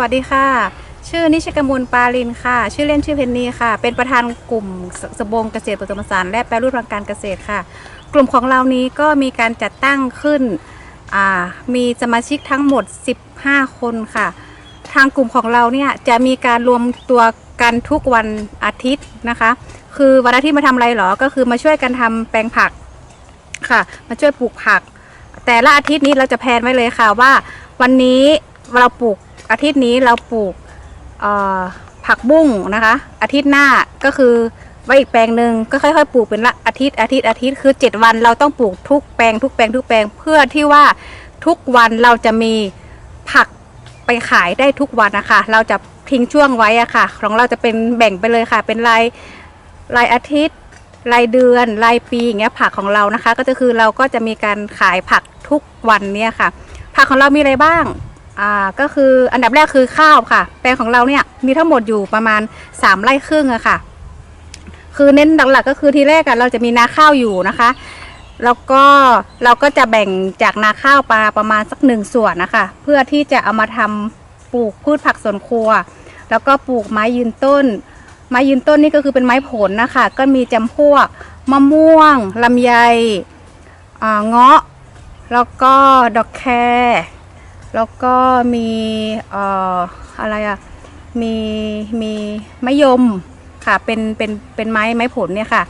วัสดีค่ะ ชื่อนิชกมลปาลินค่ะ ชื่อเล่นชื่อเพนนีค่ะ เป็นประธานกลุ่มสบงเกษตรผสมผสานและแปรรูปทางการเกษตรค่ะ กลุ่มของเรานี้ก็มีการจัดตั้งขึ้น มีสมาชิกทั้งหมด 15 คนค่ะ ทางกลุ่มของเราเนี่ยจะมีการรวมตัวกันทุกวันอาทิตย์นะคะ คือวันอาทิตย์มาทำอะไรเหรอ ก็คือมาช่วยกันทำแปลงผักค่ะ มาช่วยปลูกผัก แต่ละอาทิตย์นี้เราจะแพลนไว้เลยค่ะว่าวันนี้เราปลูก อาทิตย์นี้เราปลูกผักบุ้งนะคะ อาทิตย์หน้าก็คือไว้อีกแปลงหนึ่งก็ค่อยๆปลูกเป็นละอาทิตย์อาทิตย์อาทิตย์คือ 7 วันเราต้องปลูกทุกแปลงทุกแปลงทุกแปลงเพื่อที่ว่าทุกวันเราจะมีผักไปขายได้ทุกวันนะคะเราจะทิ้งช่วงไว้อะค่ะ ของเราจะเป็นแบ่งไปเลยค่ะ เป็นรายรายอาทิตย์รายเดือนรายปีอย่างเงี้ยผักของเรานะคะ ก็จะคือเราก็จะมีการขายผักทุกวันเนี่ยค่ะ ผักของเรามีอะไรบ้าง อ่าก็คืออันดับแรกคือข้าวค่ะ แปลงของเราเนี่ยมีทั้งหมดอยู่ประมาณ 3 ไร่ครึ่งอะค่ะ คือเน้นหลักๆก็คือทีแรกอะเราจะมีนาข้าวอยู่นะคะ แล้วก็เราก็จะแบ่งจากนาข้าวปลาประมาณสักหนึ่งส่วนนะคะ เพื่อที่จะเอามาทำปลูกพืชผักสวนครัว แล้วก็ปลูกไม้ยืนต้น ไม้ยืนต้นนี่ก็คือเป็นไม้ผลนะคะ ก็มีจำพวกมะม่วงลำไยเงาะ แล้วก็ดอกแคร แล้วก็มีอออะไรอะมีมีมะยมค่ะเป็นเป็นเป็นไม้ไม้ผลเนี่ยค่ะ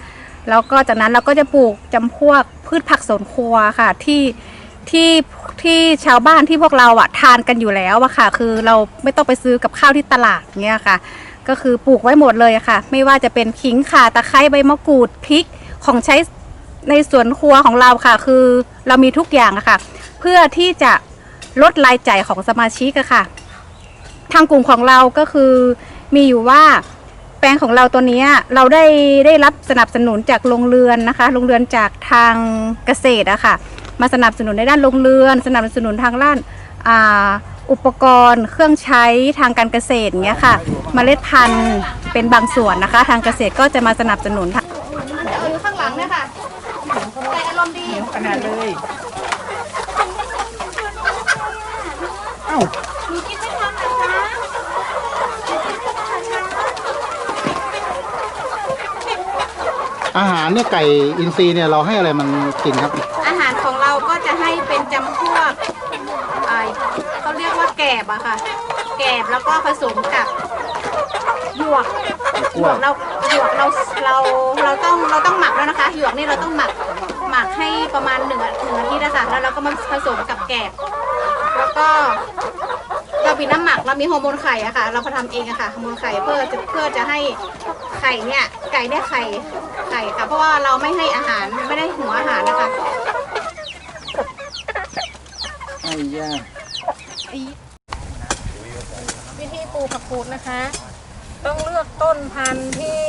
แล้วก็จากนั้นเราก็จะปลูกจำพวกพืชผักสวนครัวค่ะที่ที่ที่ชาวบ้านที่พวกเราอะทานกันอยู่แล้วอะค่ะ คือเราไม่ต้องไปซื้อกับข้าวที่ตลาดเงี้ยค่ะ ก็คือปลูกไว้หมดเลยค่ะ ไม่ว่าจะเป็นขิงข่าตะไคร้ใบมะกรูดพริกของใช้ในสวนครัวของเราค่ะ คือเรามีทุกอย่างอะค่ะ เพื่อที่จะ ลดรายจ่ายของสมาชิกอะค่ะ ทางกลุ่มของเราก็คือมีอยู่ว่าแปลงของเราตัวเนี้ยเราได้ได้รับสนับสนุนจากโรงเรือนนะคะโรงเรือนจากทางเกษตรอะค่ะมาสนับสนุนในด้านโรงเรือน สนับสนุนทางด้านอ่าอุปกรณ์ เครื่องใช้ทางการเกษตรอย่างเงี้ยค่ะมเมล็ดพันธุ์เป็นบางส่วนนะคะ ทางเกษตรก็จะมาสนับสนุนค่ะอยู่ข้างหลังเนี่ยค่ะแต่อารมณ์ดีขนาดเลย อ้าหนูกินไม่ทันนะคะอาหารเนี่ยไก่อินทรีย์เนี่ยเราให้อะไรมันกินครับ อาหารของเราก็จะให้เป็นจำพวกเอ่อเขาเรียกว่าแกบอะค่ะ แกบแล้วก็ผสมกับหยวกหยวกเราหยวกเราเราเราต้องเราต้องหมักแล้วนะคะหยวกนี่เราต้องหมักหมักให้ประมาณหนึ่งอาหนึ่งอาทิตย์นะคะแล้วเราก็มาผสมกับแกบ แล้วก็เรามีน้ำหมักเรามีฮอร์โมนไข่อะค่ะ เราพอทำเองอะค่ะฮอร์โมนไข่เพื่อจะเพื่อจะให้ไข่เนี่ยไก่ได้ไข่ไข่ค่ะ เพราะว่าเราไม่ให้อาหารไม่ได้หัวอาหารนะคะไอ้ย่าวิธีปลูกผักกูดนะคะ ต้องเลือกต้นพันธุ์ที่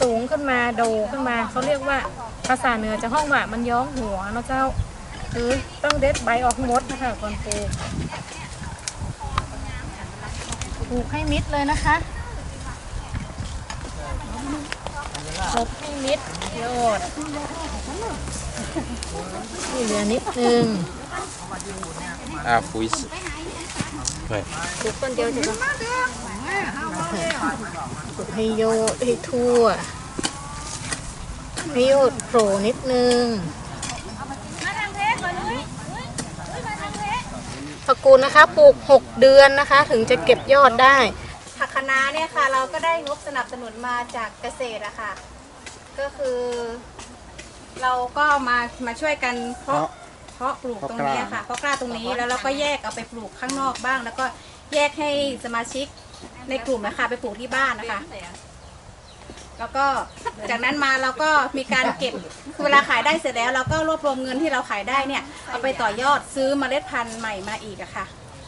สูงขึ้นมาโดขึ้นมาเขาเรียกว่าภาษาเหนือจะห้องว่ามันย้องหัวเนาะเจ้า คือต้องเด็ดใบออกหมดนะคะก่อนปลูกปลูกให้มิดเลยนะคะครบให้มิดโยดนี่เหลือนิดนึงอ่าปุ๋ยเฮ้ยปลูกต้นเดียวใช่ปะปลูกให้โยดให้ทั่วให้โยดโผล่นิดนึง ผักกูดนะคะ ปลูก 6 เดือนนะคะ ถึงจะเก็บยอดได้ ผักคะน้าเนี่ยค่ะ เราก็ได้งบสนับสนุนมาจากเกษตรอะค่ะ ก็คือ เราก็มามาช่วยกันเพาะเพาะปลูกตรงนี้ค่ะเพาะกล้าตรงนี้แล้วเราก็แยกเอาไปปลูกข้างนอกบ้าง แล้วก็แยกให้สมาชิกในกลุ่มนะคะไปปลูกที่บ้านนะคะ แล้วก็จากนั้นมาเราก็มีการเก็บคือเวลาขายได้เสร็จแล้ว เราก็รวบรวมเงินที่เราขายได้เนี่ยเอาไปต่อยอดซื้อเมล็ดพันธุ์ใหม่มาอีกอะค่ะ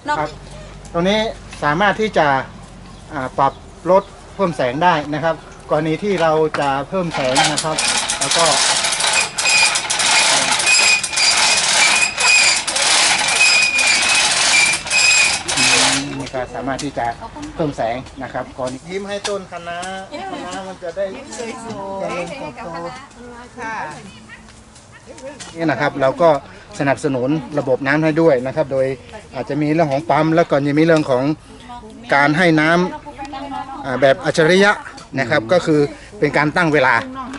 นอกครับ ตรงนี้สามารถที่จะอ่าปรับลดเพิ่มแสงได้นะครับ กรณีที่เราจะเพิ่มแสงนะครับ แล้วก็อืมนี่ก็สามารถที่จะเพิ่มแสงนะครับก่อนยิ้มให้ต้นคะน้าคะน้ามันจะได้เจริญเติบโตนี่นะครับเราก็สนับสนุนระบบน้ำให้ด้วยนะครับ โดยอาจจะมีเรื่องของปั๊มแล้วก็ยังมีเรื่องของการให้น้ำอ่าแบบอัจฉริยะนะครับก็คือเป็นการตั้งเวลา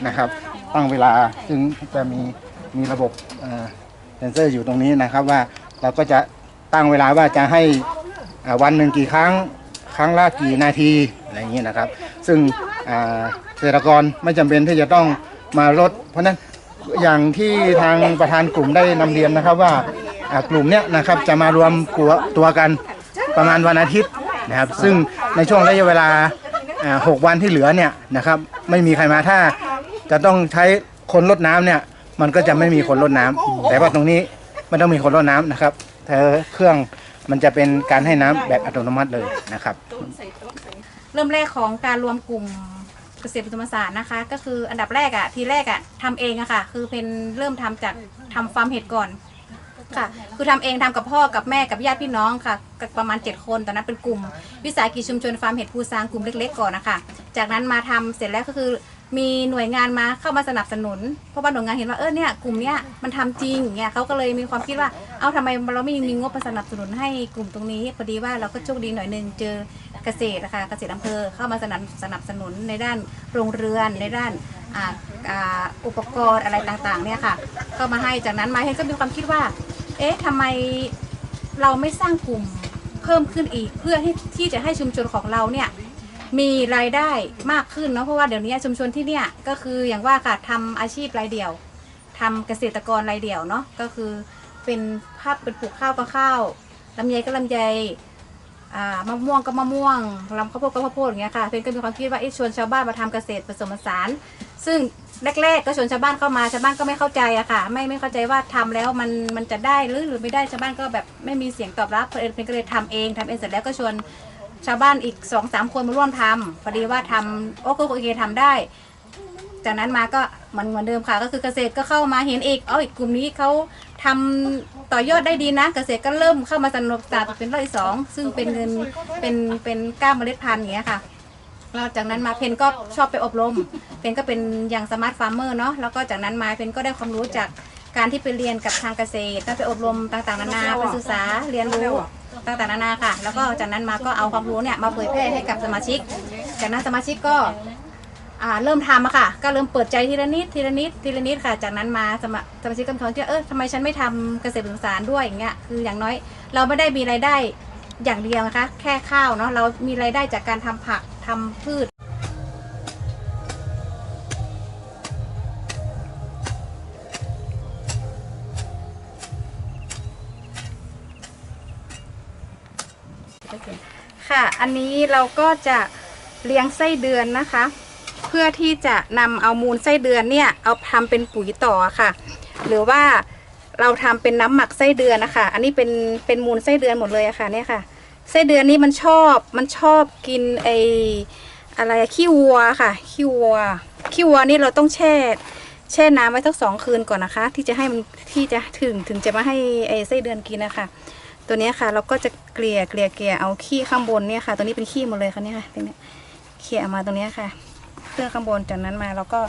นะครับ ตั้งเวลาซึ่งจะมีมีระบบเซนเซอร์อยู่ตรงนี้นะครับว่าเราก็จะตั้งเวลาว่าจะให้อ่า วันหนึ่งกี่ครั้งครั้งละกี่นาทีอะไรอย่างนี้นะครับ ซึ่งเกษตรกรไม่จำเป็นที่จะต้องมาลด เพราะฉะนั้นอย่างที่ทางประธานกลุ่มได้นำเรียนนะครับว่ากลุ่มเนี้ยนะครับจะมารวมตัวตัวกันประมาณวันอาทิตย์นะครับซึ่งในช่วงระยะเวลาหกวันที่เหลือเนี่ยนะครับไม่มีใครมาถ้าจะต้องใช้คนรดน้ำเนี่ยมันก็จะไม่มีคนรดน้ำแต่ว่าตรงนี้ไม่ต้องมีคนรดน้ำนะครับแต่เครื่อง มันจะเป็นการให้น้ำแบบอัตโนมัติเลยนะครับ เริ่มแรกของการรวมกลุ่มเกษตรผสมผสานนะคะ ก็คืออันดับแรกอะทีแรกอะทำเองอะค่ะ คือเป็นเริ่มทำจากทำฟาร์มเห็ดก่อนค่ะ คือทำเองทำกับพ่อกับแม่กับญาติพี่น้องค่ะกับประมาณ 7 คนตอนนั้นเป็นกลุ่ม วิสาหกิจชุมชนฟาร์มเห็ดภูซางกลุ่มเล็ก ๆ ก่อนนะคะจากนั้นมาทำเสร็จแล้วก็คือ มีหน่วยงานมาเข้ามาสนับสนุน เพราะว่าหน่วยงานเห็นว่าเออเนี่ยกลุ่มเนี้ยมันทำจริงเนี่ยเขาก็เลยมีความคิดว่าเอาทำไมเราไม่มีงบมาสนับสนุนให้กลุ่มตรงนี้พอดีว่าเราก็โชคดีหน่อยหนึงเจอเกษตรนะคะเกษตรอำเภอเข้ามาสนับสนับสนุนในด้านโรงเรือนในด้านอุปกรณ์อะไรต่างๆเนี่ยค่ะก็มาให้จากนั้นมาเห็นก็มีความคิดว่า เอ๊ะทำไมเราไม่สร้างกลุ่มเพิ่มขึ้นอีกเพื่อที่จะให้ชุมชนของเราเนี่ย มีรายได้มากขึ้นเนาะเพราะว่าเดี๋ยวนี้ชุมชนที่เนี่ยก็คืออย่างว่าค่ะทำอาชีพรายเดี่ยวทำเกษตรกรรายเดี่ยวเนาะก็คือเป็นภาพเป็นปลูกข้าวก็ข้าวลำไยก็ลำไยอ่ามะม่วงก็มะม่วงลำข้าวโพดก็ข้าวโพดอย่างเงี้ยค่ะเพนก็มีความคิดว่าเอ๊ะชวนชาวบ้านมาทำเกษตรผสมผสาน ซึ่งแรกๆก็ชวนชาวบ้านเข้ามาชาวบ้านก็ไม่เข้าใจอะค่ะ ไม่ไม่เข้าใจว่าทำแล้วมันมันจะได้หรือหรือไม่ได้ชาวบ้านก็แบบไม่มีเสียงตอบรับเพนเพนก็เลยทำเองทำเองเสร็จแล้วก็ชวน ชาวบ้านอีกสองสามคนมาร่วมทำพอดีว่าทำโอ้ก็โอเคทำได้ จากนั้นมาก็เหมันเหมือนเดิมค่ะ ก็คือเกษตรก็เข้ามาเห็นอีก เอ้าอีกกลุ่มนี้เขาทำต่อยอดได้ดีนะ เกษตรก็เริ่มเข้ามาสนับสนุนเป็นรอบที่สองซึ่งเป็นเงินเป็นเป็นก้าเมล็ดพันธุ์อย่างเงี้ยค่ะ แล้วจากนั้นมาเพนก็ชอบไปอบรม เพนก็เป็นอย่างสมาร์ทฟาร์มเมอร์เนาะแล้วก็จากนั้นมาเพนก็ได้ความรู้จากการที่ไปเรียนกับทางเกษตรได้ไปอบรมต่างๆนานาไปศึกษาเรียนรู้ ต่างๆนานาค่ะ แล้วก็จากนั้นมาก็เอาความรู้เนี่ยมาเผยแพร่ให้กับสมาชิก จากนั้นสมาชิกก็อ่าเริ่มทำอะค่ะ ก็เริ่มเปิดใจทีละนิดทีละนิดทีละนิดค่ะ จากนั้นมาสมาสมาชิกกำทองที่เออทำไมฉันไม่ทำเกษตรผสมผสานด้วยอย่างเงี้ยคืออย่างน้อยเราไม่ได้มีรายได้อย่างเดียวนะคะ แค่ข้าวเนาะเรามีรายได้จากการทำผักทำพืช ค่ะ อันนี้เราก็จะเลี้ยงไส้เดือนนะคะ เพื่อที่จะนำเอามูลไส้เดือนเนี่ย เอาทำเป็นปุ๋ยต่อค่ะ หรือว่าเราทำเป็นน้ำหมักไส้เดือนนะคะ อันนี้เป็นเป็นมูลไส้เดือนหมดเลยอะค่ะเนี่ยค่ะไส้เดือนนี้มันชอบมันชอบกินไออะไรขี้วัวค่ะขี้วัวขี้วัวนี่เราต้องแช่ แช่น้ำไว้สักสองคืนก่อนนะคะ ที่จะให้มันที่จะถึงถึงจะมาให้ไอไส้เดือนกินนะคะ ตัวนี้ค่ะ เราก็จะเกลี่ยเกลี่ยเกลี่ยเอาขี้ข้างบนเนี่ยค่ะ ตัวนี้เป็นขี้หมดเลยค่ะเนี่ยค่ะตรงนี้เขี่ยออกมาตรงนี้ค่ะเครื่องข้างบนจากนั้นมาเราก็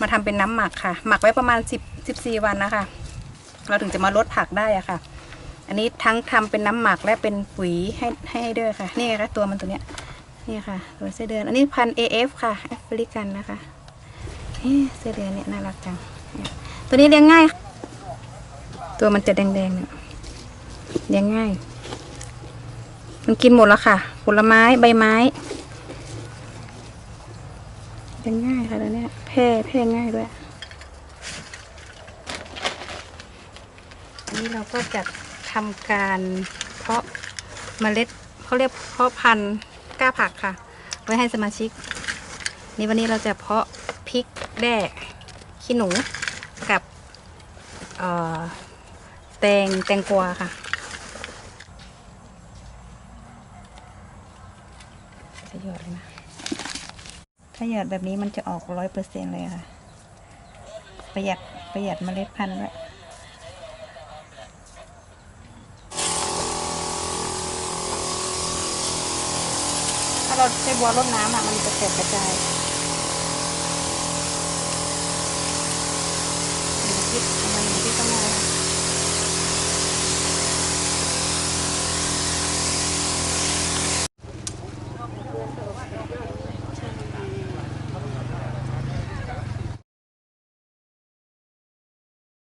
มาทำเป็นน้ำหมักค่ะ หมักไว้ประมาณ 10 14 วันนะคะ เราถึงจะมาลดผักได้อะค่ะ อันนี้ทั้งทำเป็นน้ำหมักและเป็นปุ๋ยให้ให้ด้วยค่ะ นี่ไงคะตัวมันตัวเนี้ยนี่ค่ะ ตัวไส้เดือน อันนี้พัน AF ค่ะแอฟริกันนะคะเอ๊ะไส้เดือนเนี่ยน่ารักจัง ตัวนี้เลี้ยงง่าย ตัวมันจะแดงๆเนี่ย เลี้ยงง่าย มันกินหมดแล้วค่ะ ผลไม้ใบไม้เลี้ยงง่ายค่ะตัวเนี้ยแพร่แพร่ง่ายด้วยอันนี้เราก็จะทำการเพาะเมล็ดเขาเรียกเพาะพันธุ์ก้าผักค่ะ ไว้ให้สมาชิก นี่วันนี้เราจะเพาะพริกแด้ขี้หนูกับแตงแตงกวาค่ะ จะห ยอดเลยนะ ถ้าหยอดแบบนี้มันจะออกร้อยเปอร์เซ็นเลยค่ะ ประหยัดประหยัดเมล็ดพันธุ์ด้วยถ้าเราใช้บัวรดน้ำอะมันจะแตกกระจาย